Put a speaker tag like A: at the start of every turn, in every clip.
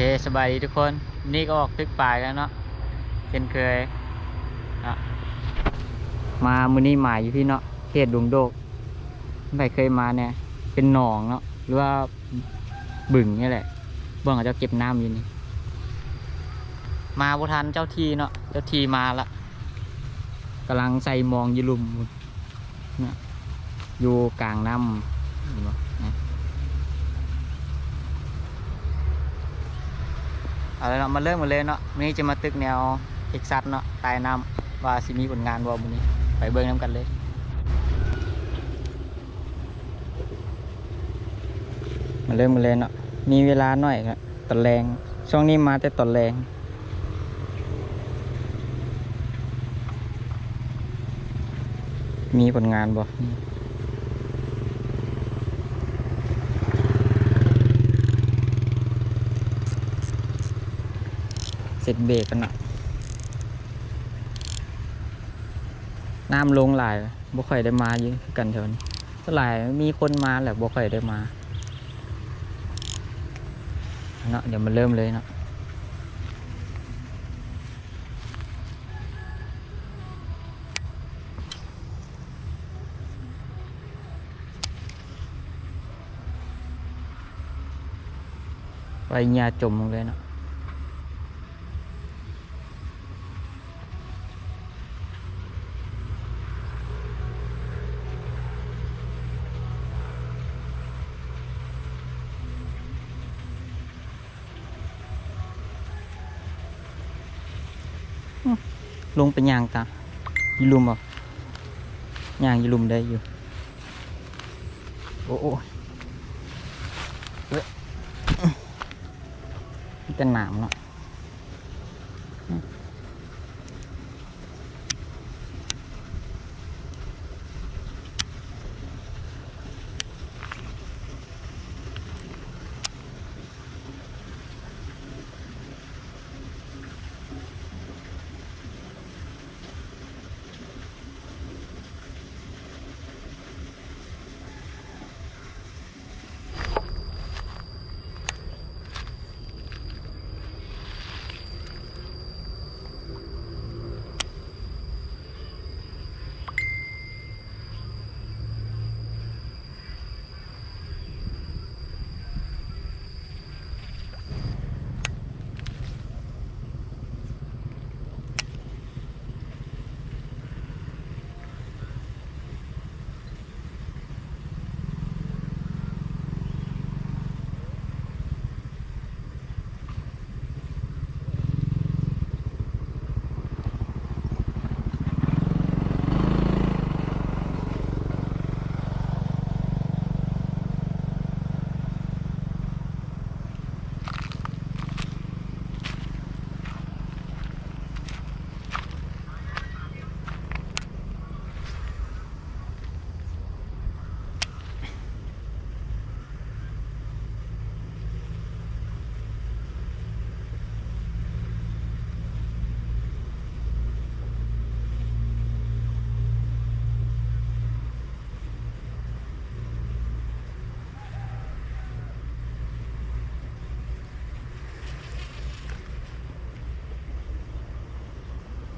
A: เคสบายดีทุกคน นี่ก็ออกตึกปลายแล้วเนาะเช่นเคยนะมามือนี้หมายอยู่ที่เนาะเขตดวงโดกไม่เคยมาเนี่ยเป็นหนองเนาะหรือว่าบึงนี่แหละบื้องเขาเจ้าเก็บน้ำอยู่นี่มาบุทันเจ้าทีเนาะเจ้าทีมาละกำลังใส่มองยีลุมอยู่กลางน้ำ เห็นปะเนี่ยเอาละเนาะมาเริ่มกันเลยเนาะวันนี้จะมาตึกแนวเอกซัสเนาะตายน้ำว่าสิมีผลงานบ่มื้อนี้ ไปเบิ่งน้ำกันเลยมาเริ่มกันเลยเนาะมีเวลาหน่อยครับตอนแรงช่วงนี้มาแต่ตอนแรงมีผลงานบ่ เสร็จเบรกกันเนาะน้ำลงหลายบ่ค่อยได้มาอยู่คือกันแถวนี้สลายมีคนมาแหละบ่ค่อยได้มาเนาะเดี๋ยวมาเริ่มเลยเนาะไปยาจมลงเลยเนาะ ลงเป็นยางตายลุมบ่ยางยลุมได้อยู่ โอ้โอ้เฮ้ยมันเป็นหนามเนาะ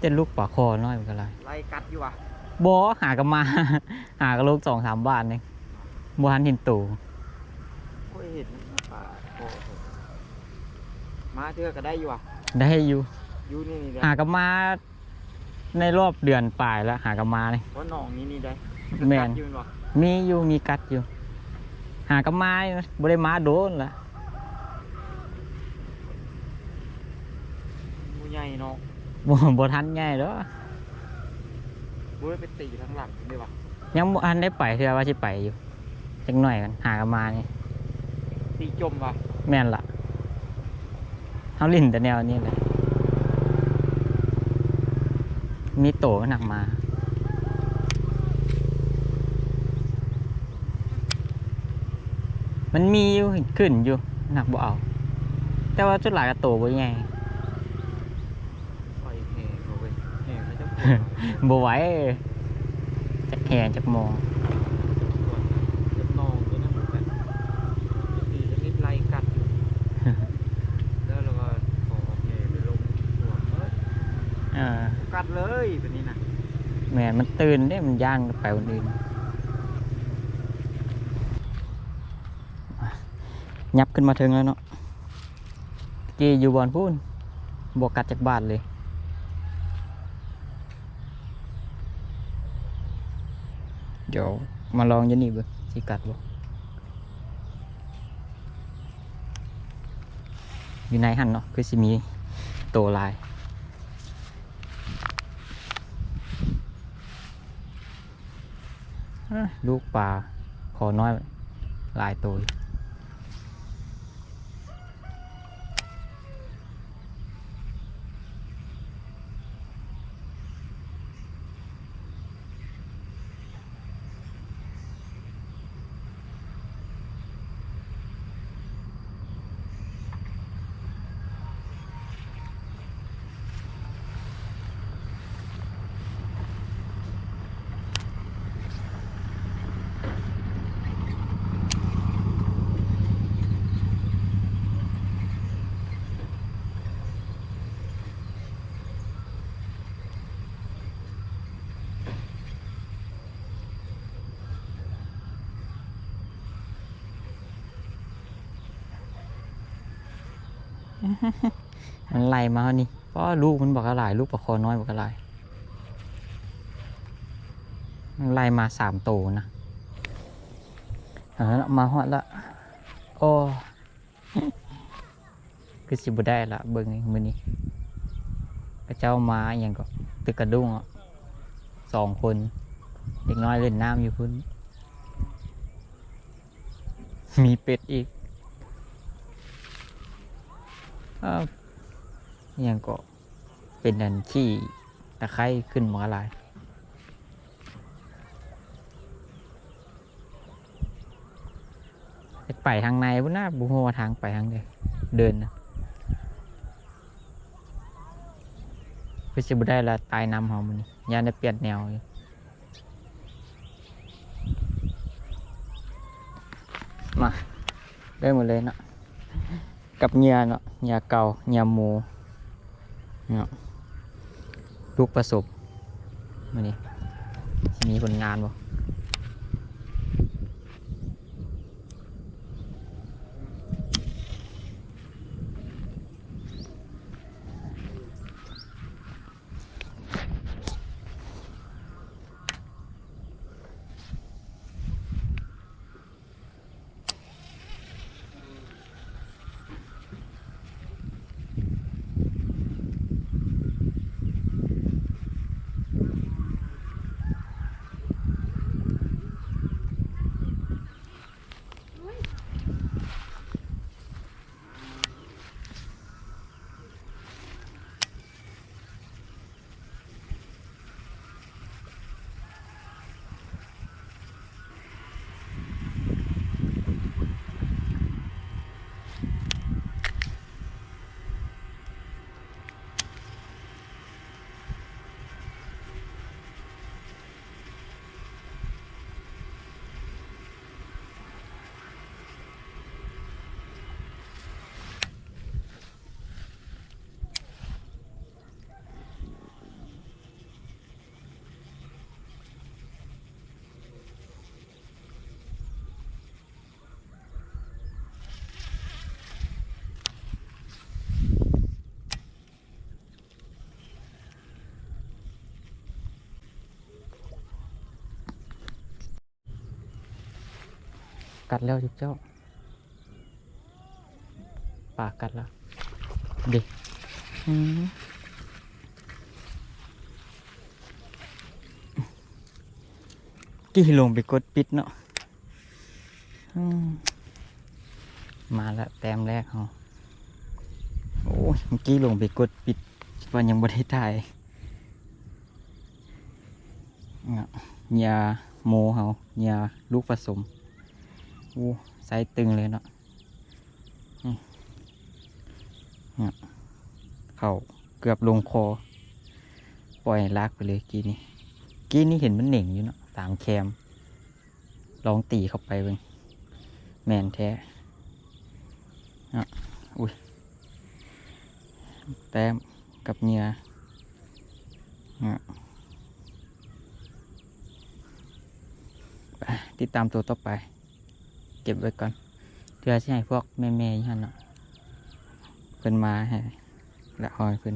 A: เต้นลูกปากคอน้อยเป็นไร
B: ไล่กัดอยู่อะ
A: บอหากันมา หากันลูกสองสามบาทเองบัวหันเห็นตู่
B: โอ้ยเห็นมันป่าโอ้โหมาเทือก็ได้อยู่อะ
A: ได้อยู่
B: อยู่นี่นี่ได้
A: หากันมา ในรอบเดือนปลายแล้ว หากันมาเลย
B: เพราะหนองนี้นี่ได้
A: แม่น
B: กัดอยู่บ่
A: มีอยู่มีกัดอยู่ หากันมาบ่ได้มาโดนละ
B: มูใหญ่เนาะ
A: บ่บ่ทันง่ายเด้อ
B: บุ้ยไปตีทั้งหลังเลยว่ะ
A: ยังบ่ทันได้ไปเทื่อว่าสิไปอยู่จักหน่อยกันหากันมานี่
B: ตีจมว่ะ
A: แม่นละเฮาลิ้นแต่แนวนี้แหละมีโตหนักมามันมีอยู่ขึ้นอยู่หนักบ่เอา แต่ว่าจุดหลายกระโตบ่ใหญ่
B: บัวไห
A: วจักแหงจักมอง
B: จัะนองด้วยนะแบบตีชนิดไรกัดอยู่แล้ว
A: เรา
B: ก็ขอแหงไปลงหัว
A: เอ้อ
B: กัดเลยแบบนี้นะ
A: แหมมันตื่นได้มันย่างไปคนอื่นยับขึ้นมาถึงแล้วเนาะเกอยู่บอลพูนบวกกัดจากบาทเลย เดี๋ยวมาลองยันนี่เบิ่งสิกัดบ่อยู่ในหันเนาะคือสิมีโตวลายลูกปลาขอน้อยลายตัว มันไล่มาเอานี่เพราะลูกมันบอกอะไรลูกปลาคอน้อยบอกอะไรมันไล่มาสามตัวนะเอาละมาหอดละโอ้คือสิบุได้ละเบิ่งมือนี้พระเจ้ามาอย่างก็ตึกกระดุ้งอะสองคน เด็กน้อยเล่นน้ำอยู่พื้นมีเป็ดอีก อย่างก็เป็นนันขี้ตะไคร้ขึ้นมอลาย ไปทางในบุน่าบุหัวทางไปทางใดเดินนะเพื่อสิบุได้ละตายนำเฮามันนี่ยานได้เปลี่ยนแนวมาได้หมดเลยเนาะกับเงียเนาะ เหงียเก่าเหงียหมูเนาะลูกประสบมานี่มีผลงานบ่ กัดแล้วจุ๊บเจ้า ปากกัดแล้วเด็กอืมกี่ลงไปกดปิดเนาะมาแล้วแต้มแรกเขาโอ้ยเมื่อกี้ลงไปกดปิดว่ายังบ่ได้ถ่ายเนาะยาโมเขายาลูกผสม โอ้ไซตึงเลยเนาะนี่เนี่ยเข่าเกือบลงคอ ปล่อยลากไปเลยกี้นี้กี้นี้เห็นมันเหน่งอยู่เนาะตามแคม ลองตีเข้าไปเบิ่งแมนแท้เนาะอุ้ย แต้มกับเนียอะไปติดตามตัวต่อไป เก็บไว้ก่อนเพื่อที่ให้พวกแม่ๆยันเนาะเพิ่นมาให้และหอยเพิ่น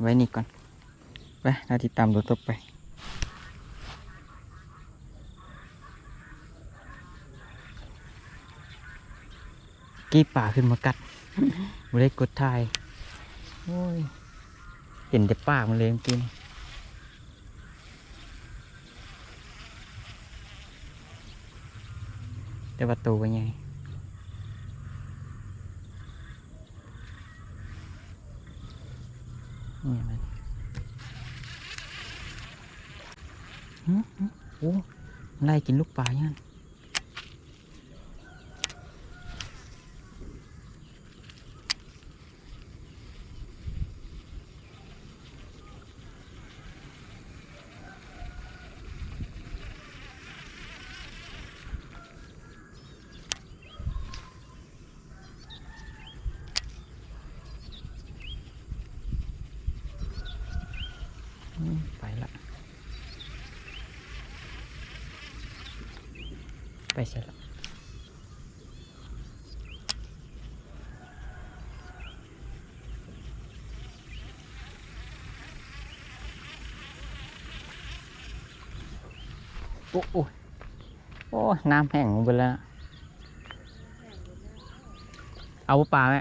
A: ไว้นี่ก่อนไปเราติดตามตัวต่อไปกี้ป่าขึ้นมากัดไม่ได้กดถ่ายโอ้ยเห็นแต่ป่ามันเลยเมื่อกี้นี่ แต่ประตูเป็นไงนี่มันหึหึโอ้ไล่กินลูกปลาเนี่ย อืมไปละ ไปเสร็จและโอ้โอ้โอ้น้ำแห้งหมดแล้ว เอาปลาไหม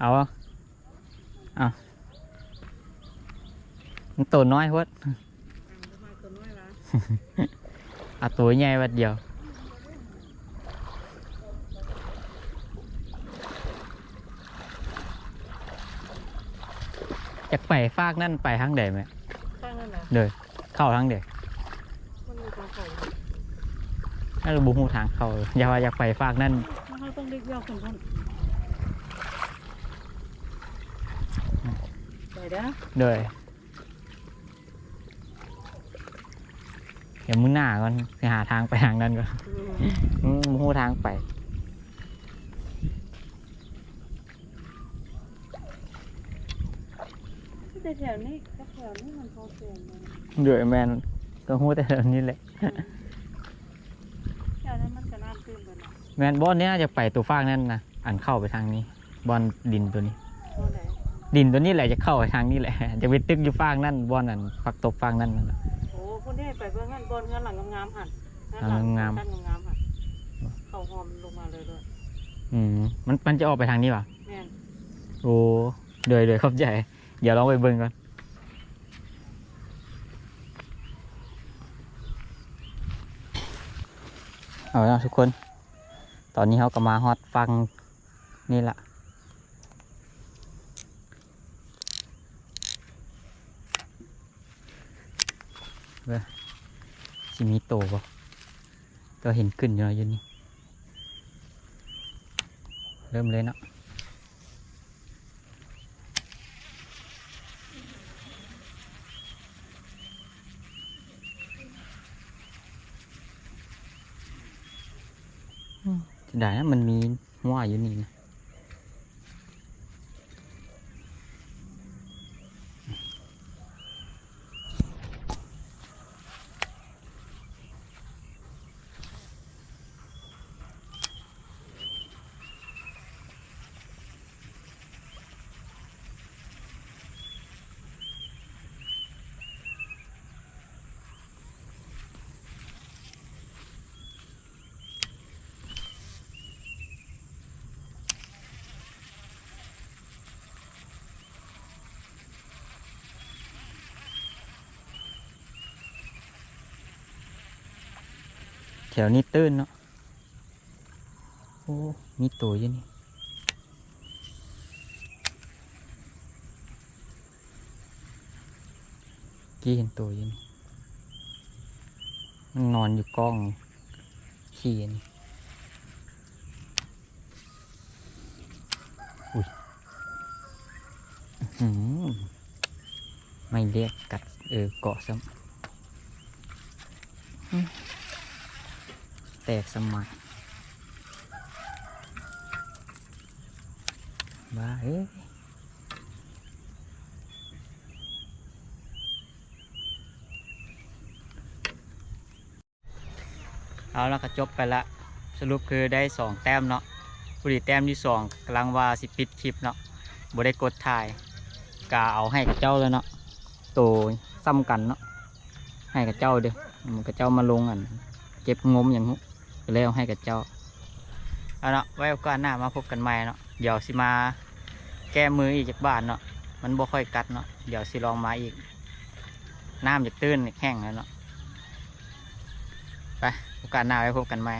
A: เอาอะเอามันตัวน้อยพวดตัวใหญ่วัด เดียวจากไปฟากนั่นไปทางเดไหม
C: ตั้งนั่นแหละ
A: เดยเข้าทางเด
C: มันอยู่ตรงเขา
A: นั่นเราบุหูทางเข้าเลยอย่าว่าอยากไปฟากนั่น
C: มันเขาต้องเรียกเรียกคนคนไปเด้อ
A: เดย ดี๋ยวมึงหน้าก่อนไปหาทางไปทางนั้นก่อนอืมบุหูทางไป
C: แต่แถวนี้ก็แถวนี้มันพอเสียงมัน
A: เดยแมนก็หูแต่แบบนี้แหละ
C: แถวนั้นมันก็น้ำตื้นไปนะ
A: แมนบอลเนี้ยจะไปตัวฟากนั่นนะอันเข้าไปทางนี้ บอลดินตัวนี้
C: โน่นไหน
A: ดินตัวนี้แหละจะเข้าไปทางนี้แหละ จะไปตึกอยู่ฟากนั่นบอลนั่นฝักตกฟากนั่นนั่นน่ะ
C: โอ้ คนที่ให้ไปเพื่องั้นบนเงินหลังงามๆหัน
A: หลังงาม
C: ตั้งงามๆหันเขาหอมลงมาเลยด้วย
A: อืมมันมันจะออกไปทางนี้ป่ะ
C: แม่น
A: โอ้เดยเดยเข้าใจ เดี๋ยวลองไปเบิ่งก่อนเอาละทุกคน ตอนนี้เขาก็มาฮอตฟังนี่ละ ว้ยสิมีโตบ่ก็เห็นขึ้นอยู่นาะอยู่นี่เริ่มเลยเนาะจะได้นะมันมีหัวอยู่นี่นะ ถวนี้ตื้นเนาะ โอ้ มีตัวอยู่นี่ กี้เห็นตัวอยู่นี่มันนอนอยู่กล้องขี้นนี่อุ้ยหือไม่เรียกกัดเออเกาะซ้ำ แตกสมัยบ้าเอ้ยเอาแล้วก็จบไปละสรุปคือได้สองแต้มเนาะบุรีแต้มที่สองกำลังว่าสิปิดคลิปเนาะบ่ได้กดถ่ายกาเอาให้กับเจ้าแล้วเนาะโตซ้ำกันเนาะให้กับเจ้าเด้อมันกับเจ้ามาลงอันเก็บงมอย่างงู ก็เลยเอาให้กับเจ้าเอาเนาะไว้โอกาสหน้ามาพบกันใหม่เนาะเดี๋ยวสิมาแก้มืออีกจากบ้านเนาะมันบ่ค่อยกัดเนาะเดี๋ยวสิลองมาอีก น้ำจะตื้นแห้งแล้วเนาะไปโอกาสหน้าไว้พบกันใหม่